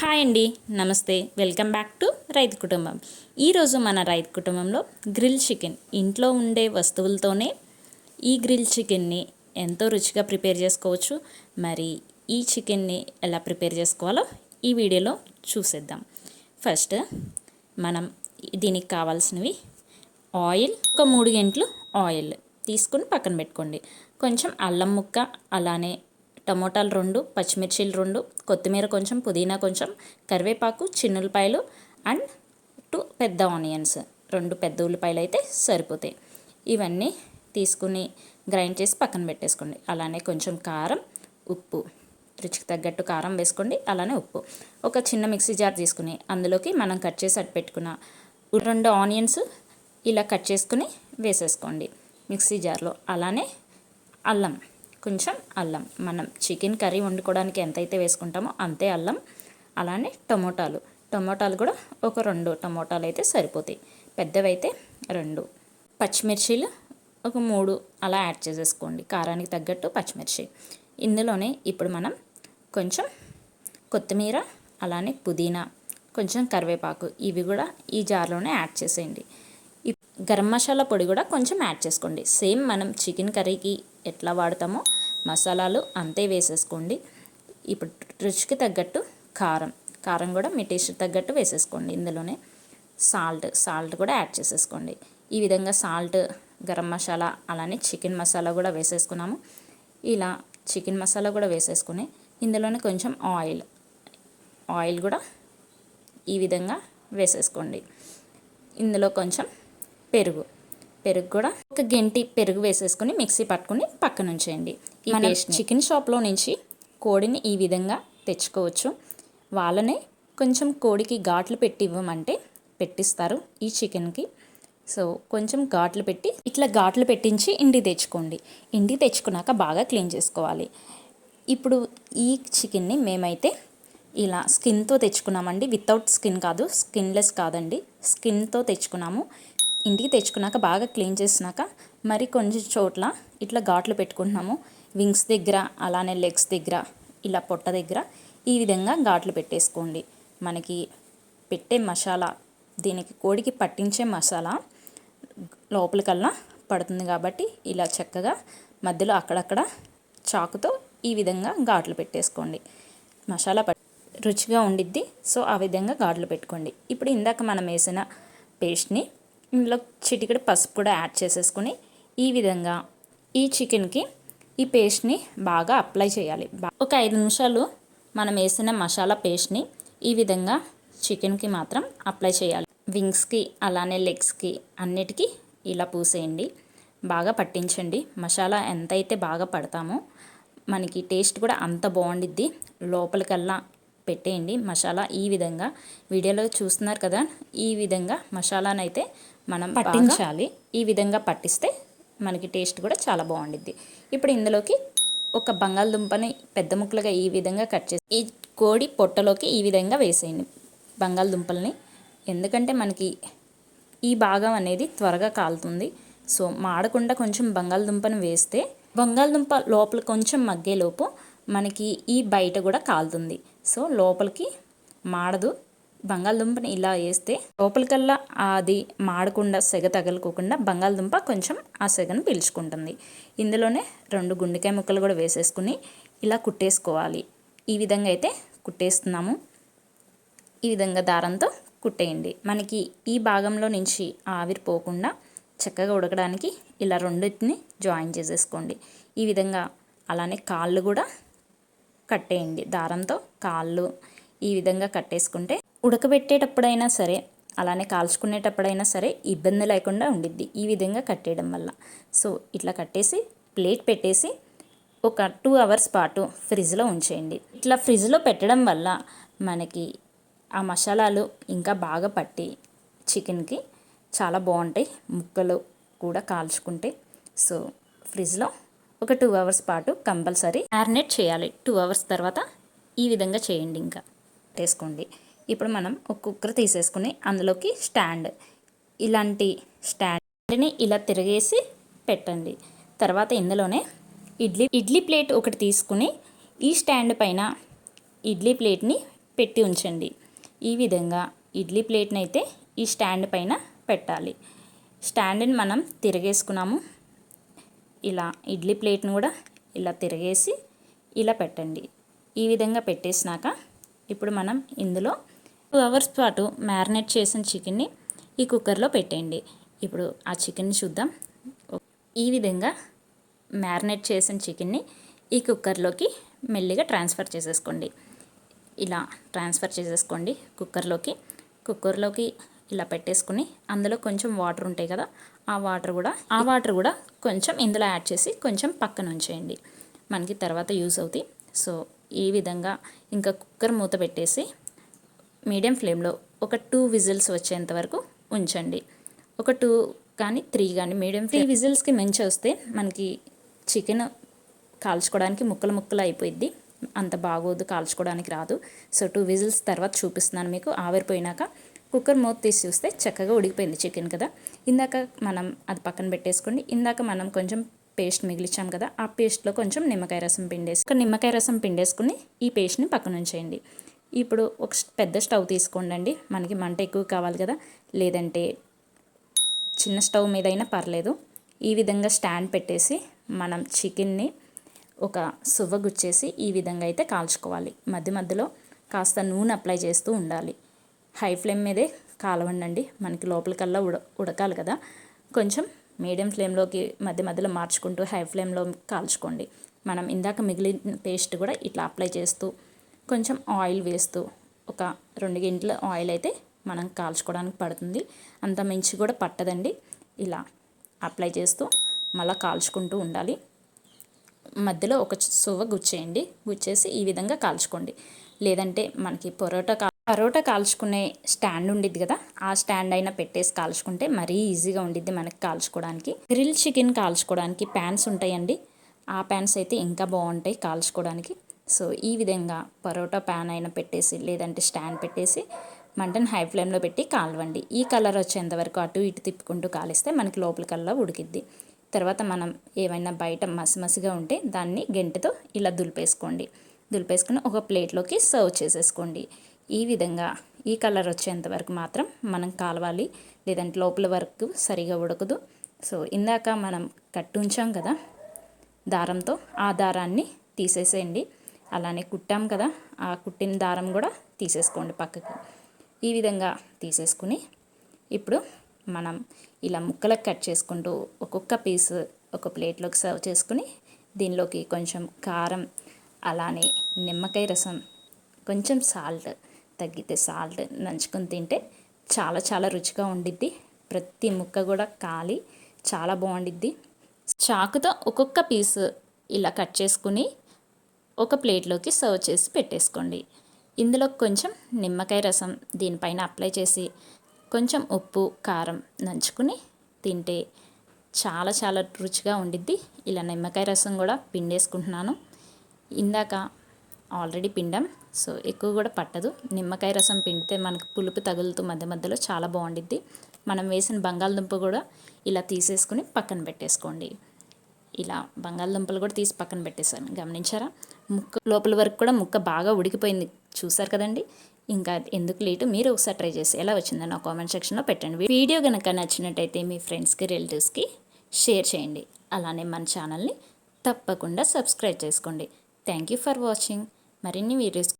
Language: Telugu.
హాయ్ అండి నమస్తే. వెల్కమ్ బ్యాక్ టు రైతు కుటుంబం. ఈరోజు మన రైతు కుటుంబంలో గ్రిల్ చికెన్ ఇంట్లో ఉండే వస్తువులతోనే ఈ గ్రిల్ చికెన్ని ఎంతో రుచిగా ప్రిపేర్ చేసుకోవచ్చు. మరి ఈ చికెన్ని ఎలా ప్రిపేర్ చేసుకోవాలో ఈ వీడియోలో చూసేద్దాం. ఫస్ట్ మనం దీనికి కావాల్సినవి ఆయిల్ ఒక మూడు గంటలు ఆయిల్ తీసుకుని పక్కన పెట్టుకోండి. కొంచెం అల్లం ముక్క అలానే టమోటాలు రెండు పచ్చిమిర్చిలు రెండు కొత్తిమీర కొంచెం పుదీనా కొంచెం కరివేపాకు చిన్నులపాయలు అండ్ టూ పెద్ద ఆనియన్స్. రెండు పెద్ద ఉల్లిపాయలు అయితే సరిపోతాయి. ఇవన్నీ తీసుకుని గ్రైండ్ చేసి పక్కన పెట్టేసుకోండి. అలానే కొంచెం కారం ఉప్పు. రుచికి తగ్గట్టు కారం వేసుకోండి అలానే ఉప్పు. ఒక చిన్న మిక్సీ జార్ తీసుకుని అందులోకి మనం కట్ చేసి అట్టు పెట్టుకున్న రెండు ఆనియన్స్ ఇలా కట్ చేసుకుని వేసేసుకోండి. మిక్సీ జార్లో. అలానే అల్లం కొంచెం అల్లం. మనం చికెన్ కర్రీ వండుకోవడానికి ఎంతైతే వేసుకుంటామో అంతే అల్లం అలానే టమోటాలు. టమోటాలు కూడా ఒక రెండు టమోటాలు అయితే సరిపోతాయి. పెద్దవైతే రెండు. పచ్చిమిర్చీలు ఒక మూడు అలా యాడ్ చేసేసుకోండి. కారానికి తగ్గట్టు పచ్చిమిర్చి. ఇందులోనే ఇప్పుడు మనం కొంచెం కొత్తిమీర అలానే పుదీనా కొంచెం కరివేపాకు ఇవి కూడా ఈ జార్లోనే యాడ్ చేసేయండి. గరం మసాలా పొడి కూడా కొంచెం యాడ్ చేసుకోండి. సేమ్ మనం చికెన్ కర్రీకి ఎట్లా వాడతామో మసాలాలు అంతే వేసేసుకోండి. ఇప్పుడు రుచికి తగ్గట్టు కారం. కారం కూడా మీ టేస్ట్ తగ్గట్టు వేసేసుకోండి ఇందులోనే. సాల్ట్ సాల్ట్ కూడా యాడ్ చేసేసుకోండి. ఈ విధంగా సాల్ట్ గరం మసాలా అలానే చికెన్ మసాలా కూడా వేసేసుకున్నాము. ఇలా చికెన్ మసాలా కూడా వేసేసుకుని ఇందులోనే కొంచెం ఆయిల్ ఆయిల్ కూడా ఈ విధంగా వేసేసుకోండి. ఇందులో కొంచెం పెరుగు పెరుగు కూడా ఒక గంటి పెరుగు వేసేసుకుని మిక్సీ పట్టుకుని పక్కన ఉంచేయండి పేస్ట్ చికెన్ షాప్లో నుంచి కోడిని ఈ విధంగా తెచ్చుకోవచ్చు. వాళ్ళనే కొంచెం కోడికి ఘాట్లు పెట్టి ఇవ్వమంటే పెట్టిస్తారు ఈ చికెన్కి సో కొంచెం ఘాట్లు పెట్టి ఇట్లా ఘాట్లు పెట్టించి ఇంటికి తెచ్చుకోండి. ఇంటికి తెచ్చుకున్నాక బాగా క్లీన్ చేసుకోవాలి. ఇప్పుడు ఈ చికెన్ని మేమైతే ఇలా స్కిన్తో తెచ్చుకున్నామండి. వితౌట్ స్కిన్ కాదు స్కిన్లెస్ కాదండి. స్కిన్తో తెచ్చుకున్నాము. ఇంటికి తెచ్చుకున్నాక బాగా క్లీన్ చేసినాక మరి కొంచెం చోట్ల ఇట్లా ఘాట్లు పెట్టుకుంటున్నాము. వింగ్స్ దగ్గర అలానే లెగ్స్ దగ్గర ఇలా పొట్ట దగ్గర ఈ విధంగా ఘాట్లు పెట్టేసుకోండి. మనకి పెట్టే మసాలా దీనికి కోడికి పట్టించే మసాలా లోపలికల్లా పడుతుంది కాబట్టి ఇలా చక్కగా మధ్యలో అక్కడక్కడ చాకుతో ఈ విధంగా ఘాట్లు పెట్టేసుకోండి. మసాలా పట్ రుచిగా ఉండిద్ది సో ఆ విధంగా ఘాట్లు పెట్టుకోండి. ఇప్పుడు ఇందాక మనం వేసిన పేస్ట్ని ఇందులో చిటికడి పసుపు కూడా యాడ్ చేసేసుకుని ఈ విధంగా ఈ చికెన్కి ఈ పేస్ట్ని బాగా అప్లై చేయాలి. ఒక ఐదు నిమిషాలు మనం వేసిన మసాలా పేస్ట్ని ఈ విధంగా చికెన్కి మాత్రం అప్లై చేయాలి. వింగ్స్కి అలానే లెగ్స్కి అన్నిటికీ ఇలా పూసేయండి. బాగా పట్టించండి. మసాలా ఎంతైతే బాగా పడతామో మనకి టేస్ట్ కూడా అంత బాగుండిద్ది. లోపలికల్లా పెట్టేయండి మసాలా ఈ విధంగా. వీడియోలో చూస్తున్నారు కదా ఈ విధంగా మసాలానైతే మనం పట్టించాలి. ఈ విధంగా పట్టిస్తే మనకి టేస్ట్ కూడా చాలా బాగుండిద్ది. ఇప్పుడు ఇందులోకి ఒక బంగాళదుంపని పెద్ద ముక్కలుగా ఈ విధంగా కట్ చేసి ఈ కోడి పొట్టలోకి ఈ విధంగా వేసేయండి బంగాళదుంపల్ని. ఎందుకంటే మనకి ఈ భాగం అనేది త్వరగా కాలుతుంది. సో మాడకుండా కొంచెం బంగాళదుంపను వేస్తే బంగాళదుంప లోపల కొంచెం మగ్గేలోపు మనకి ఈ బయట కూడా కాలుతుంది. సో లోపలికి మాడదు. బంగాళదుంపని ఇలా వేస్తే లోపలికల్లా అది మాడకుండా సెగ తగలుకోకుండా బంగాళదుంప కొంచెం ఆ సెగను పీల్చుకుంటుంది. ఇందులోనే రెండు గుండెకాయ ముక్కలు కూడా వేసేసుకుని ఇలా కుట్టేసుకోవాలి. ఈ విధంగా అయితే కుట్టేస్తున్నాము. ఈ విధంగా దారంతో కుట్టేయండి. మనకి ఈ భాగంలో నుంచి ఆవిరిపోకుండా చక్కగా ఉడకడానికి ఇలా రెండింటిని జాయిన్ చేసేసుకోండి. ఈ విధంగా అలానే కాళ్ళు కూడా కట్టేయండి. దారంతో కాళ్ళు ఈ విధంగా కట్టేసుకుంటే ఉడకబెట్టేటప్పుడైనా సరే అలానే కాల్చుకునేటప్పుడైనా సరే ఇబ్బంది లేకుండా ఉండిద్ది ఈ విధంగా కట్టేయడం వల్ల. సో ఇట్లా కట్టేసి ప్లేట్ పెట్టేసి ఒక టూ అవర్స్ పాటు ఫ్రిడ్జ్లో ఉంచేయండి. ఇట్లా ఫ్రిడ్జ్లో పెట్టడం వల్ల మనకి ఆ మసాలాలు ఇంకా బాగా పట్టి చికెన్కి చాలా బాగుంటాయి. ముక్కలు కూడా కాల్చుకుంటే. సో ఫ్రిడ్జ్లో ఒక టూ అవర్స్ పాటు కంపల్సరీ మ్యారినేట్ చేయాలి. టూ అవర్స్ తర్వాత ఈ విధంగా చేయండి ఇంకా. వేసుకోండి. ఇప్పుడు మనం ఒక కుక్కర్ తీసేసుకుని అందులోకి స్టాండ్. ఇలాంటి స్టాండ్ని ఇలా తిరిగేసి పెట్టండి. తర్వాత ఇందులోనే ఇడ్లీ ఇడ్లీ ప్లేట్ ఒకటి తీసుకుని ఈ స్టాండ్ పైన ఇడ్లీ ప్లేట్ని పెట్టి ఉంచండి. ఈ విధంగా ఇడ్లీ ప్లేట్ని అయితే ఈ స్టాండ్ పైన పెట్టాలి. స్టాండ్ని మనం తిరగేసుకున్నాము. ఇలా ఇడ్లీ ప్లేట్ని కూడా ఇలా తిరగేసి ఇలా పెట్టండి. ఈ విధంగా పెట్టేసినాక ఇప్పుడు మనం ఇందులో టూ అవర్స్ పాటు మ్యారినేట్ చేసిన చికెన్ని ఈ కుక్కర్లో పెట్టేయండి. ఇప్పుడు ఆ చికెన్ని చూద్దాం. ఈ విధంగా మ్యారినేట్ చేసిన చికెన్ని ఈ కుక్కర్లోకి మెల్లిగా ట్రాన్స్ఫర్ చేసేసుకోండి. ఇలా ట్రాన్స్ఫర్ చేసేసుకోండి కుక్కర్లోకి. కుక్కర్లోకి ఇలా పెట్టేసుకుని అందులో కొంచెం వాటర్ ఉంటాయి కదా ఆ వాటర్ కూడా ఆ వాటర్ కూడా కొంచెం ఇందులో యాడ్ చేసి కొంచెం పక్కన ఉంచేయండి. మనకి తర్వాత యూస్ అవుతాయి. సో ఈ విధంగా ఇంకా కుక్కర్ మూత పెట్టేసి మీడియం ఫ్లేమ్లో ఒక టూ విజిల్స్ వచ్చేంత వరకు ఉంచండి. ఒక టూ కానీ త్రీ కానీ మీడియం త్రీ విజిల్స్కి మించి వస్తే మనకి చికెన్ కాల్చుకోవడానికి ముక్కలు ముక్కలు అయిపోయిద్ది. అంత బాగోదు కాల్చుకోవడానికి రాదు. సో టూ విజిల్స్ తర్వాత చూపిస్తున్నాను మీకు. ఆవిరిపోయినాక కుక్కర్ మూత తీసి చూస్తే చక్కగా ఉడికిపోయింది చికెన్ కదా. ఇందాక మనం అది పక్కన పెట్టేసుకోండి. ఇందాక మనం కొంచెం పేస్ట్ మిగిలిచ్చాం కదా ఆ పేస్ట్లో కొంచెం నిమ్మకాయ రసం పిండేసి ఒక నిమ్మకాయ రసం పిండేసుకుని ఈ పేస్ట్ని పక్కన ఉంచేయండి ఇప్పుడు ఒక పెద్ద స్టవ్ తీసుకోండి మనకి మంట ఎక్కువ కావాలి కదా. లేదంటే చిన్న స్టవ్ మీద అయినా పర్లేదు. ఈ విధంగా స్టాండ్ పెట్టేసి మనం చికెన్ని ఒక సువ్వ గుచ్చేసి ఈ విధంగా అయితే కాల్చుకోవాలి. మధ్య మధ్యలో కాస్త నూనె అప్లై చేస్తూ ఉండాలి. హై ఫ్లేమ్ మీదే కాలవండి మనకి లోపలికల్లా ఉడ ఉడకాలి కదా. కొంచెం మీడియం ఫ్లేమ్లోకి మధ్య మధ్యలో మార్చుకుంటూ హై ఫ్లేమ్లో కాల్చుకోండి. మనం ఇందాక మిగిలిన పేస్ట్ కూడా ఇట్లా అప్లై చేస్తూ కొంచెం ఆయిల్ వేస్తూ ఒక రెండు గింటల ఆయిల్ అయితే మనం కాల్చుకోవడానికి పడుతుంది. అంత మించి కూడా పట్టదండి. ఇలా అప్లై చేస్తూ మళ్ళీ కాల్చుకుంటూ ఉండాలి. మధ్యలో ఒక సువ్వ గుచ్చేయండి. గుచ్చేసి ఈ విధంగా కాల్చుకోండి. లేదంటే మనకి పొరోటా కా పరోటా కాల్చుకునే స్టాండ్ ఉండిద్ది కదా ఆ స్టాండ్ అయినా పెట్టేసి కాల్చుకుంటే మరీ ఈజీగా ఉండిద్ది మనకి కాల్చుకోవడానికి. గ్రిల్ చికెన్ కాల్చుకోవడానికి ప్యాన్స్ ఉంటాయండి. ఆ ప్యాన్స్ అయితే ఇంకా బాగుంటాయి కాల్చుకోవడానికి. సో ఈ విధంగా పరోటా ప్యాన్ అయినా పెట్టేసి లేదంటే స్టాండ్ పెట్టేసి మంటను హై ఫ్లేమ్లో పెట్టి కాలవండి. ఈ కలర్ వచ్చేంత వరకు అటు ఇటు తిప్పుకుంటూ కాలిస్తే మనకి లోపలికల్లా ఉడికిద్ది. తర్వాత మనం ఏమైనా బయట మసిమసిగా ఉంటే దాన్ని గెంటతో ఇలా దులిపేసుకోండి. దులిపేసుకుని ఒక ప్లేట్లోకి సర్వ్ చేసేసుకోండి. ఈ విధంగా ఈ కలర్ వచ్చేంత వరకు మాత్రం మనం కాలవాలి. లేదంటే లోపల వరకు సరిగా ఉడకదు. సో ఇందాక మనం కట్టు ఉంచాం కదా దారంతో ఆ దారాన్ని తీసేసేయండి. అలానే కుట్టాం కదా ఆ కుట్టిన దారం కూడా తీసేసుకోండి పక్కకి. ఈ విధంగా తీసేసుకుని ఇప్పుడు మనం ఇలా ముక్కలకు కట్ చేసుకుంటూ ఒక్కొక్క పీస్ ఒక ప్లేట్లోకి సర్వ్ చేసుకుని దీనిలోకి కొంచెం కారం అలానే నిమ్మకాయ రసం కొంచెం సాల్ట్ తగ్గితే సాల్ట్ నంచుకొని తింటే చాలా చాలా రుచిగా ఉండిద్ది. ప్రతి ముక్క కూడా కాలి చాలా బాగుండిద్ది. చాకుతో ఒక్కొక్క పీస్ ఇలా కట్ చేసుకుని ఒక ప్లేట్లోకి సర్వ్ చేసి పెట్టేసుకోండి. ఇందులో కొంచెం నిమ్మకాయ రసం దీనిపైన అప్లై చేసి కొంచెం ఉప్పు కారం నంచుకుని తింటే చాలా చాలా రుచిగా ఉండిద్ది. ఇలా నిమ్మకాయ రసం కూడా పిండేసుకుంటున్నాను. ఇందాక ఆల్రెడీ పిండాం సో ఎక్కువ కూడా పట్టదు. నిమ్మకాయ రసం పిండితే మనకు పులుపు తగులుతూ మధ్య మధ్యలో చాలా బాగుండిద్ది. మనం వేసిన బంగాళదుంప కూడా ఇలా తీసేసుకుని పక్కన పెట్టేసుకోండి. ఇలా బంగాళదుంపలు కూడా తీసి పక్కన పెట్టేశాను. గమనించారా? ముక్క లోపల వరకు కూడా ముక్క బాగా ఉడికిపోయింది. చూసారు కదండి? ఇంకా ఎందుకు లేటు? మీరు ఒకసారి ట్రై చేసి ఎలా వచ్చిందో నా కామెంట్ సెక్షన్లో పెట్టండి. వీడియో కనుక నచ్చినట్టయితే మీ ఫ్రెండ్స్కి రిలేటివ్స్కి షేర్ చేయండి. అలానే మన ఛానల్ని తప్పకుండా సబ్స్క్రైబ్ చేసుకోండి. Thank you for watching. మరిన్ని వీడియోస్